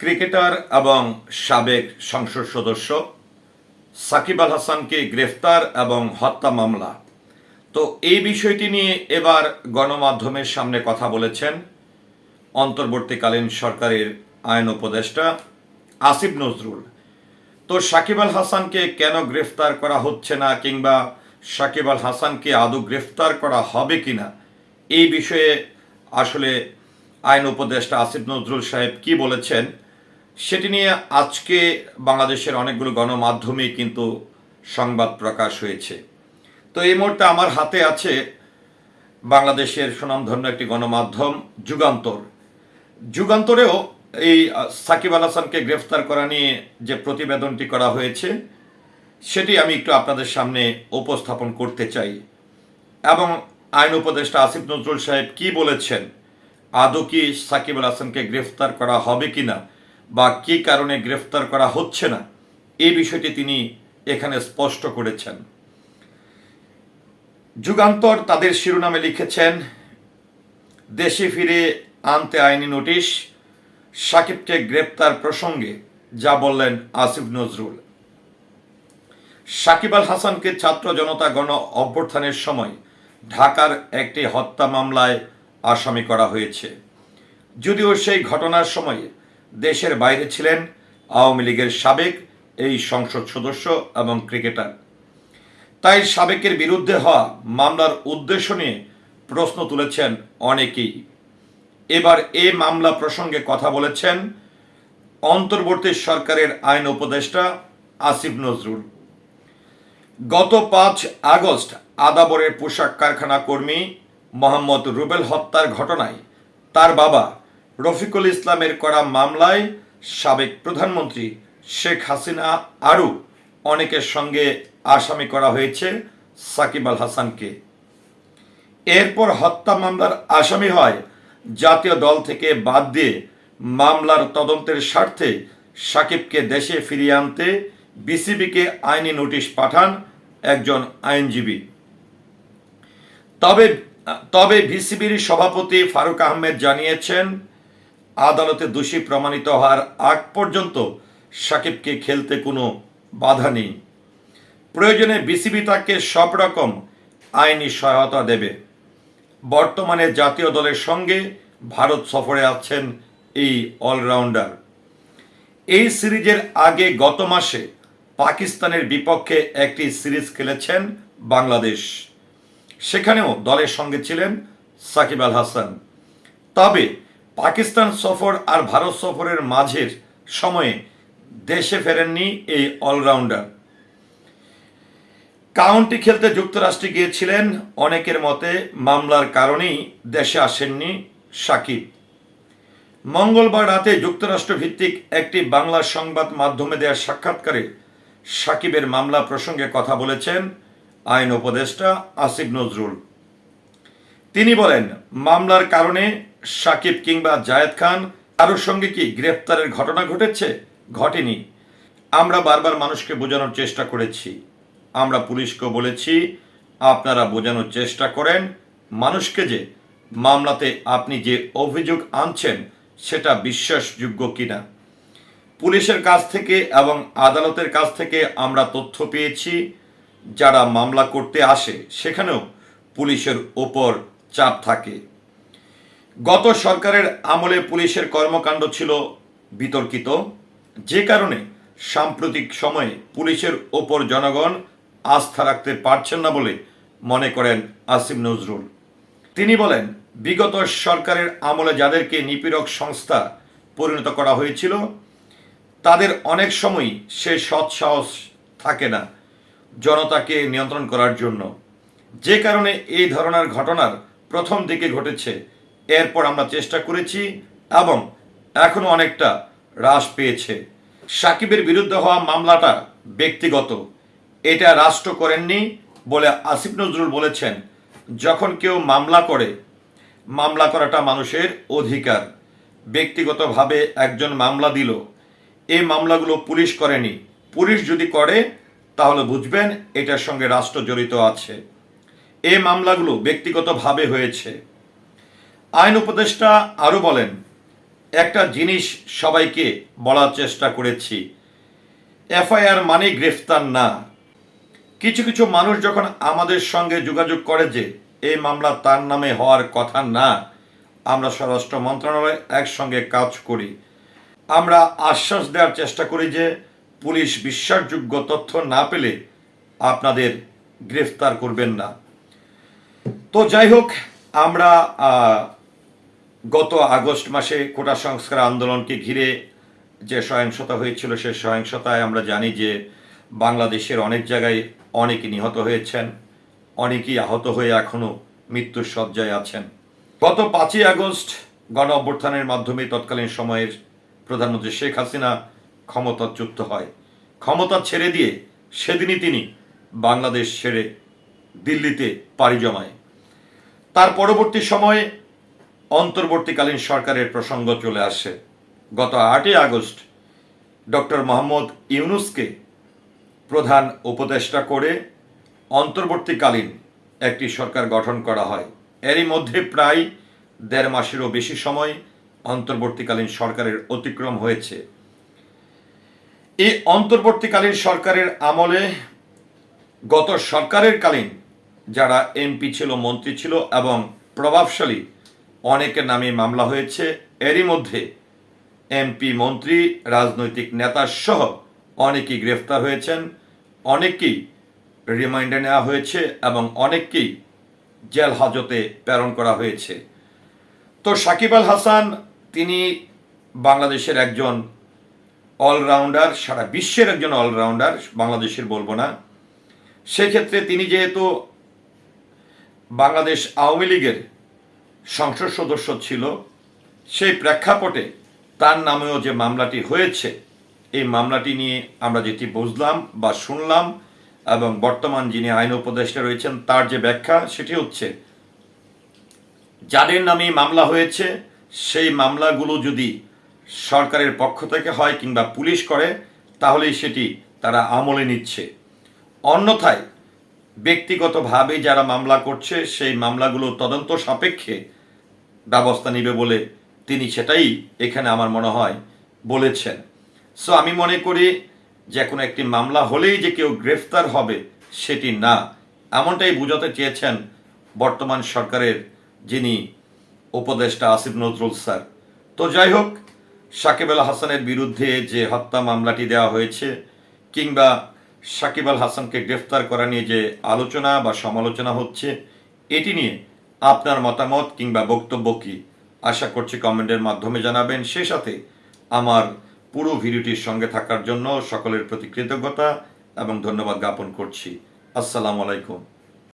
Cricketer এবং সাবেক সংসদ সদস্য সাকিব আল হাসানকে গ্রেফতার এবং হত্যা মামলা। তো এই বিষয়টি নিয়ে এবার গণমাধ্যমের সামনে কথা বলেছেন অন্তর্বর্তীকালীন সরকারের আইন উপদেষ্টা আসিফ নজরুল। তো সাকিব আল হাসানকে কেন গ্রেফতার করা হচ্ছে না কিংবা সাকিব আল হাসানকে আদৌ গ্রেফতার করা হবে কিনা, এই বিষয়ে আসলে আইন উপদেষ্টা আসিফ নজরুল সাহেব কি বলেছেন সেটি নিয়ে আজকে বাংলাদেশের অনেকগুলো গণমাধ্যমে কিন্তু সংবাদ প্রকাশ হয়েছে। তো এই মুহূর্তে আমার হাতে আছে বাংলাদেশের সুনামধন্য একটি গণমাধ্যম, যুগান্তর। যুগান্তরেও এই সাকিব আল হাসানকে গ্রেফতার করা নিয়ে যে প্রতিবেদনটি করা হয়েছে, সেটি আমি একটু আপনাদের সামনে উপস্থাপন করতে চাই। এবং আইন উপদেষ্টা আসিফ নজরুল সাহেব কি বলেছেন? আদৌ কি সাকিব আল হাসানকে গ্রেফতার করা হবে কিনা? বা কি কারণে গ্রেফতার করা হচ্ছে না, এই বিষয়টি তিনি এখানে স্পষ্ট করেছেন। যুগান্তর তাদের শিরোনামে লিখেছেন, দেশে ফিরে আনতে আইনি নোটিশ, সাকিবকে গ্রেপ্তার প্রসঙ্গে যা বললেন আসিফ নজরুল। সাকিব আল হাসানকে ছাত্র জনতা গণ অভ্যর্থানের সময় ঢাকার একটি হত্যা মামলায় আসামি করা হয়েছে। যদিও সেই ঘটনার সময় দেশের বাইরে ছিলেন আওয়ামী লীগের সাবেক এই সংসদ সদস্য এবং ক্রিকেটার। তাই সাবেকের বিরুদ্ধে হওয়া মামলার উদ্দেশ্য নিয়ে প্রশ্ন তুলেছেন অনেকেই। এবার এ মামলা প্রসঙ্গে কথা বলেছেন অন্তর্বর্তী সরকারের আইন উপদেষ্টা আসিফ নজরুল। গত পাঁচ আগস্ট আদাবরের পোশাক কারখানা কর্মী মোহাম্মদ রুবেল হত্যার ঘটনায় তার বাবা রফিকুল ইসলামের করা মামলায় সাবেক প্রধানমন্ত্রী শেখ হাসিনা আরও অনেকের সঙ্গে আসামি করা হয়েছে সাকিব আল হাসানকে। এরপর হত্যা মামলার আসামি হয় জাতীয় দল থেকে বাদ দিয়ে মামলার তদন্তের স্বার্থে সাকিবকে দেশে ফিরিয়ে আনতে বিসিবিকে আইনি নোটিশ পাঠান একজন আইনজীবী। তবে তবে বিসিবির সভাপতি ফারুক আহমেদ জানিয়েছেন আদালতে দোষী প্রমাণিত হওয়ার আগ পর্যন্ত সাকিবকে খেলতে কোনো বাধা নেই। প্রয়োজনে বিসিবি তাকে সব রকম আইনি সহায়তা দেবে। বর্তমানে জাতীয় দলের সঙ্গে ভারত সফরে আছেন এই অলরাউন্ডার। এই সিরিজের আগে গত মাসে পাকিস্তানের বিপক্ষে একটি সিরিজ খেলেছেন বাংলাদেশ। সেখানেও দলের সঙ্গে ছিলেন সাকিব আল হাসান। তবে পাকিস্তান সফর আর ভারত সফরের মাঝের সময়ে দেশে ফেরেননি এই অলরাউন্ডার। কাউন্টি খেলতে যুক্তরাষ্ট্রে গিয়েছিলেন, অনেকের মতে মামলার কারণেই দেশে আসেননি সাকিব। মঙ্গলবার রাতে যুক্তরাষ্ট্র ভিত্তিক একটি বাংলা সংবাদ মাধ্যমে দেওয়া সাক্ষাৎকারে সাকিবের মামলা প্রসঙ্গে কথা বলেছেন আইন উপদেষ্টা আসিফ নজরুল। তিনি বলেন, মামলার কারণে সাকিব কিংবা জায়েদ খান, কারোর সঙ্গে কি গ্রেফতারের ঘটনা ঘটেছে? ঘটেনি। আমরা বারবার মানুষকে বোঝানোর চেষ্টা করেছি। আমরা পুলিশকে বলেছি, আপনারা বোঝানোর চেষ্টা করেন। মানুষকে যে মামলাতে আপনি যে অভিযোগ আনছেন, সেটা বিশ্বাসযোগ্য কিনা? পুলিশের কাছ থেকে এবং আদালতের কাছ থেকে আমরা তথ্য পেয়েছি। যারা মামলা করতে আসে, সেখানেও পুলিশের ওপর চাপ থাকে। গত সরকারের আমলে পুলিশের কর্মকাণ্ড ছিল বিতর্কিত। যে কারণে সাম্প্রতিক সময়ে পুলিশের ওপর জনগণ আস্থা রাখতে পারছেন না বলে মনে করেন আসিম নজরুল। তিনি বলেন, বিগত সরকারের আমলে যাদেরকে নিপীড়ক সংস্থা পরিণত করা হয়েছিল, তাদের অনেক সময়ই সে সৎসাহস থাকে না জনতাকে নিয়ন্ত্রণ করার জন্য। যে কারণে এই ধরনের ঘটনার প্রথম দিকে ঘটেছে এরপর আমরা চেষ্টা করেছি এবং এখনও অনেকটা হ্রাস পেয়েছে। সাকিবের বিরুদ্ধে হওয়া মামলাটা ব্যক্তিগত। এটা রাষ্ট্র করেননি বলে আসিফ নজরুল বলেছেন, যখন কেউ মামলা করে, মামলা করাটা মানুষের অধিকার। ব্যক্তিগতভাবে একজন মামলা দিল, এই মামলাগুলো পুলিশ করেনি। পুলিশ যদি করে, তাহলে বুঝবেন এটার সঙ্গে রাষ্ট্র জড়িত আছে। এই মামলাগুলো ব্যক্তিগতভাবে হয়েছে। আইন উপদেষ্টা আরও বলেন, একটা জিনিস সবাইকে বলার চেষ্টা করেছি। এফআইআর মানে গ্রেফতার না। কিছু কিছু মানুষ যখন আমাদের সঙ্গে যোগাযোগ করে যে এই মামলা তার নামে হওয়ার কথা না, আমরা স্বরাষ্ট্র মন্ত্রণালয় একসঙ্গে কাজ করি। আমরা আশ্বাস দেওয়ার চেষ্টা করি যে পুলিশ বিশ্বাসযোগ্য তথ্য না পেলে আপনাদের গ্রেফতার করবেন না। তো যাই হোক, আমরা গত আগস্ট মাসে কোটা সংস্কার আন্দোলনকে ঘিরে যে সহিংসতা হয়েছিল সেই সহিংসতায় আমরা জানি যে বাংলাদেশের অনেক জায়গায় অনেকে নিহত হয়েছেন, অনেকেই আহত হয়ে এখনও মৃত্যুর শয্যায় আছেন। গত পাঁচই আগস্ট গণ অভ্যুত্থানের মাধ্যমে তৎকালীন সময়ের প্রধানমন্ত্রী শেখ হাসিনা ক্ষমতাচ্যুত হয়। ক্ষমতা ছেড়ে দিয়ে সেদিনই তিনি বাংলাদেশ ছেড়ে দিল্লিতে পাড়ি জমায়। তার পরবর্তী সময়ে অন্তর্বর্তীকালীন সরকারের প্রসঙ্গ চলে আসে। গত আটই আগস্ট ডক্টর মোহাম্মদ ইউনুসকে প্রধান উপদেষ্টা করে অন্তর্বর্তীকালীন একটি সরকার গঠন করা হয়। এরই মধ্যে প্রায় দেড় মাসেরও বেশি সময় অন্তর্বর্তীকালীন সরকারের অতিক্রম হয়েছে। এই অন্তর্বর্তীকালীন সরকারের আমলে গত সরকারের কালীন যারা এমপি ছিল, মন্ত্রী ছিল এবং প্রভাবশালী অনেকের নামে মামলা হয়েছে। এরই মধ্যে এমপি, মন্ত্রী, রাজনৈতিক নেতা সহ অনেকেই গ্রেফতার হয়েছেন। অনেককেই রিমাইন্ডার নেওয়া হয়েছে এবং অনেককেই জেল হাজতে প্রেরণ করা হয়েছে। তো সাকিব আল হাসান, তিনি বাংলাদেশের একজন অলরাউন্ডার, সারা বিশ্বের একজন অলরাউন্ডার, বাংলাদেশের বলব না। সেক্ষেত্রে তিনি যেহেতু বাংলাদেশ আওয়ামী লীগের সংসদ সদস্য ছিল, সেই প্রেক্ষাপটে তার নামেও যে মামলাটি হয়েছে, এই মামলাটি নিয়ে আমরা যেটি বুঝলাম বা শুনলাম এবং বর্তমান যিনি আইন উপদেষ্টা রয়েছেন, তার যে ব্যাখ্যা সেটি হচ্ছে, যাদের নামে মামলা হয়েছে, সেই মামলাগুলো যদি সরকারের পক্ষ থেকে হয় কিংবা পুলিশ করে, তাহলেই সেটি তারা আমলে নিচ্ছে। অন্যথায় ব্যক্তিগতভাবে যারা মামলা করছে, সেই মামলাগুলো তদন্ত সাপেক্ষে ব্যবস্থা নেবে বলে তিনি সেটাই এখানে আমার মনে হয় বলেছেন। সো আমি মনে করি যে কোনো একটি মামলা হলেই যে কেউ গ্রেফতার হবে সেটি না। এমনটাই বোঝাতে চেয়েছেন বর্তমান সরকারের যিনি উপদেষ্টা আসিফ নজরুল স্যার। তো যাই হোক, সাকিব আল হাসানের বিরুদ্ধে যে হত্যা মামলাটি দেওয়া হয়েছে কিংবা সাকিব আল হাসানকে গ্রেফতার করা নিয়ে যে আলোচনা বা সমালোচনা হচ্ছে, এটি নিয়ে আপনার মতামত কিংবা বক্তব্য কি? আশা করছি কমেন্টের মাধ্যমে জানাবেন। সে সাথে আমার পুরো ভিডিওটির সঙ্গে থাকার জন্য সকলের প্রতি কৃতজ্ঞতা এবং ধন্যবাদ জ্ঞাপন করছি। আসসালামু আলাইকুম।